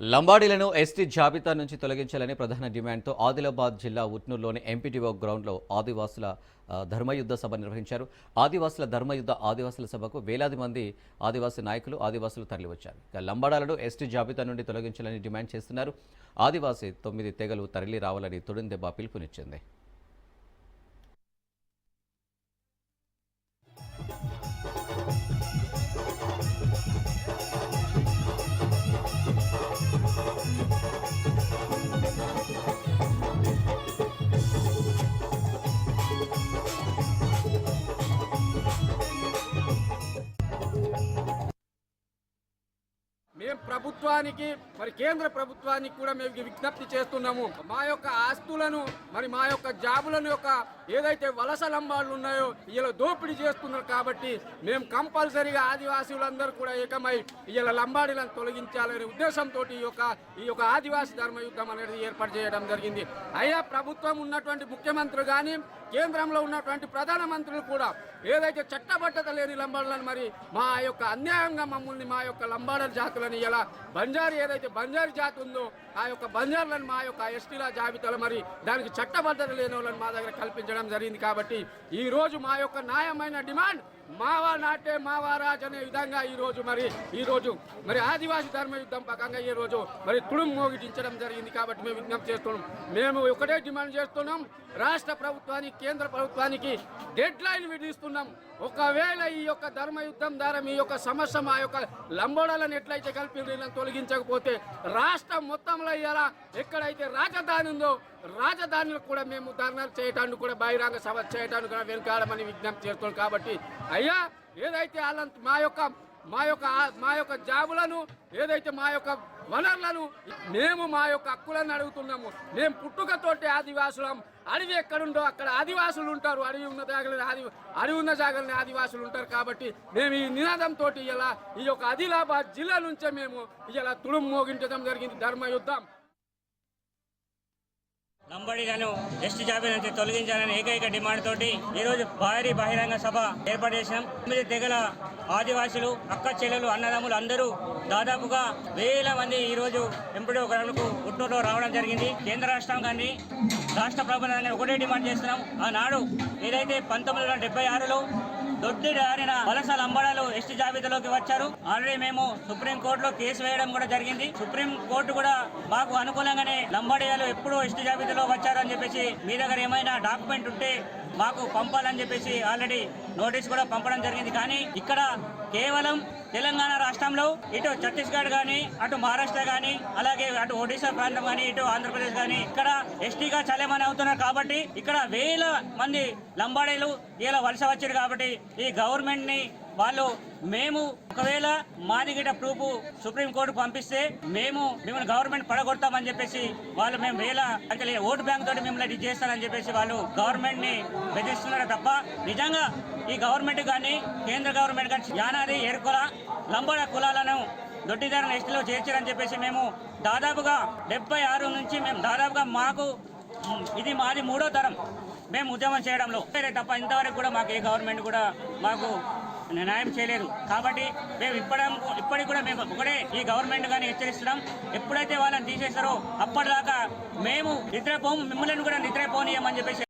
లంబాడీలను ST జాబితా నుంచి తొలగించాలని ప్రధాన డిమాండ్తో ఆదిలాబాద్ జిల్లా ఉట్నూరులోని ఎంపీటీఓ గ్రౌండ్లో ఆదివాసుల ధర్మయుద్ధ సభ నిర్వహించారు. ఆదివాసుల ధర్మయుద్ధ ఆదివాసుల సభకు వేలాది మంది ఆదివాసీ నాయకులు ఆదివాసులు తరలివచ్చారు. లంబాడాలను ఎస్టీ జాబితా నుండి తొలగించాలని డిమాండ్ చేస్తున్నారు. ఆదివాసీ తొమ్మిది తెగలు తరలి రావాలని తొడిందెబ్బ పిలుపునిచ్చింది. మేము ప్రభుత్వానికి మరి కేంద్ర ప్రభుత్వానికి కూడా మేము విజ్ఞప్తి చేస్తున్నాము. మా యొక్క ఆస్తులను మరి మా యొక్క జాబులను యొక్క ఏదైతే వలస లంబాళ్ళు ఉన్నాయో ఇలా దోపిడీ చేస్తున్నారు కాబట్టి మేము కంపల్సరీగా ఆదివాసీలందరూ కూడా ఏకమై ఇలా లంబాడీలను తొలగించాలనే ఉద్దేశంతో ఈ యొక్క ఈ యొక్క ఆదివాసీ ధర్మ యుద్ధం అనేది ఏర్పాటు చేయడం జరిగింది. అయ్యా ప్రభుత్వం ఉన్నటువంటి ముఖ్యమంత్రి కానీ కేంద్రంలో ఉన్నటువంటి ప్రధానమంత్రులు కూడా ఏదైతే చట్టబద్ధత లేని లంబాడలను మరి మా యొక్క అన్యాయంగా మమ్మల్ని మా యొక్క లంబాడల జాతులని ఇలా బంజారు ఏదైతే బంజారు జాతి ఉందో ఆ యొక్క బంజారులను మా యొక్క ఎస్టీల జాబితాలో మరి దానికి చట్టబద్ధత లేని వాళ్ళని మా దగ్గర కల్పించడం జరిగింది కాబట్టి ఈ రోజు మా యొక్క న్యాయమైన డిమాండ్ మావా నాటే మావా రాజు అనే విధంగా ఈరోజు మరి ఈరోజు మరి ఆదివాసీ ధర్మ యుద్ధం పకంగా ఈ రోజు మరి తుడుం మోగించడం జరిగింది కాబట్టి మేము విజ్ఞప్తి చేస్తున్నాం. మేము ఒకటే డిమాండ్ చేస్తున్నాం రాష్ట్ర ప్రభుత్వానికి కేంద్ర ప్రభుత్వానికి డెడ్ లైన్ విధిస్తున్నాం. ఒకవేళ ఈ యొక్క ధర్మ యుద్ధం ద్వారా మీ యొక్క సమస్య మా యొక్క లంబోడాలను ఎట్లయితే కలిపి తొలగించకపోతే రాష్ట్రం మొత్తంలో ఇలా ఎక్కడైతే రాజధాని ఉందో రాజధానిలో కూడా మేము ధర్నాలు చేయడానికి కూడా బహిరంగ సభ చేయడానికి కూడా వెనుకాడమని విజ్ఞప్తి చేస్తున్నాం కాబట్టి అయ్యా ఏదైతే వాళ్ళ మా యొక్క మా యొక్క మా యొక్క జాబులను ఏదైతే మా యొక్క వనరులను మేము మా యొక్క హక్కులను అడుగుతున్నాము. మేము పుట్టుకతోటి ఆదివాసులం. అడవి ఎక్కడుందో అక్కడ ఆదివాసులు ఉంటారు. అడవి ఉన్న జాగలని ఆది అడవి ఉన్న జాగలని ఆదివాసులు ఉంటారు కాబట్టి మేము ఈ నినాదంతో ఇలా ఈ యొక్క ఆదిలాబాద్ జిల్లా నుంచే మేము ఇలా తుడుము మోగించడం జరిగింది. ధర్మ యుద్ధం లంబడీలను ఎస్టీ జాబితా నుంచి తొలగించాలని ఏకైక డిమాండ్ తోటి ఈరోజు భారీ బహిరంగ సభ ఏర్పాటు చేసినాం. తొమ్మిది తెగల ఆదివాసులు అక్క చెల్లెలు అన్నదమ్ములు అందరూ దాదాపుగా వేల మంది ఈరోజు ఎంపీడో గ్రామంకు గుట్టూరులో రావడం జరిగింది. కేంద్ర రాష్ట్రం కానీ రాష్ట్ర ప్రభుత్వాన్ని ఒకటే డిమాండ్ చేస్తున్నాం. ఆనాడు ఏదైతే పంతొమ్మిది వందల డెబ్బై ఆరులో దొడ్డి దారిన వలస లంబడాలు ఎస్టీ జాబితాలోకి వచ్చారు. ఆల్రెడీ మేము సుప్రీం కోర్టులో కేసు వేయడం కూడా జరిగింది. సుప్రీం కోర్టు కూడా మాకు అనుకూలంగానే లంబాడియాలు ఎప్పుడు ఎస్టీ జాబితాలో వచ్చారని చెప్పేసి మీ దగ్గర ఏమైనా డాక్యుమెంట్ ఉంటే మాకు పంపాలని చెప్పేసి ఆల్రెడీ నోటీస్ కూడా పంపడం జరిగింది. కానీ ఇక్కడ కేవలం తెలంగాణ రాష్ట్రంలో ఇటు ఛత్తీస్గఢ్ కానీ అటు మహారాష్ట్ర కానీ అలాగే అటు ఒడిశా ప్రాంతం కానీ ఇటు ఆంధ్రప్రదేశ్ కానీ ఇక్కడ ఎస్టీగా చలేమని అవుతున్నారు కాబట్టి ఇక్కడ వేల మంది లంబాడీలు ఇలా వలస వచ్చారు కాబట్టి ఈ గవర్నమెంట్ని వాళ్ళు మేము ఒకవేళ మాది ప్రూఫ్ సుప్రీం కోర్టు పంపిస్తే మేము మిమ్మల్ని గవర్నమెంట్ పడగొడతామని చెప్పేసి వాళ్ళు మేము వేల అంటే ఓటు బ్యాంక్ తోటి మిమ్మల్ని ఇది చేస్తారని చెప్పేసి వాళ్ళు గవర్నమెంట్ని బెదిరిస్తున్నారు తప్ప నిజంగా ఈ గవర్నమెంట్ కానీ కేంద్ర గవర్నమెంట్ కానీ యానాది ఎరుకుల లంబడ కులాలను దొడ్డిదారుల లిస్టులో చేర్చారని చెప్పేసి మేము దాదాపుగా డెబ్బై ఆరు నుంచి మేము దాదాపుగా మాకు ఇది మాది మూడో తరం. మేము ఉద్యమం చేయడంలో. వేరే తప్ప ఇంతవరకు కూడా మాకు ఏ గవర్నమెంట్ కూడా మాకు న్యాయం చేయలేదు కాబట్టి మేము ఇప్పటి ఇప్పటికి కూడా మేము ఒకటే ఈ గవర్నమెంట్ కానీ హెచ్చరిస్తున్నాం. ఎప్పుడైతే వాళ్ళని తీసేస్తారో అప్పటిదాకా మేము నిద్రపోము మిమ్మల్ని కూడా నిద్రపోనీయమని చెప్పేసి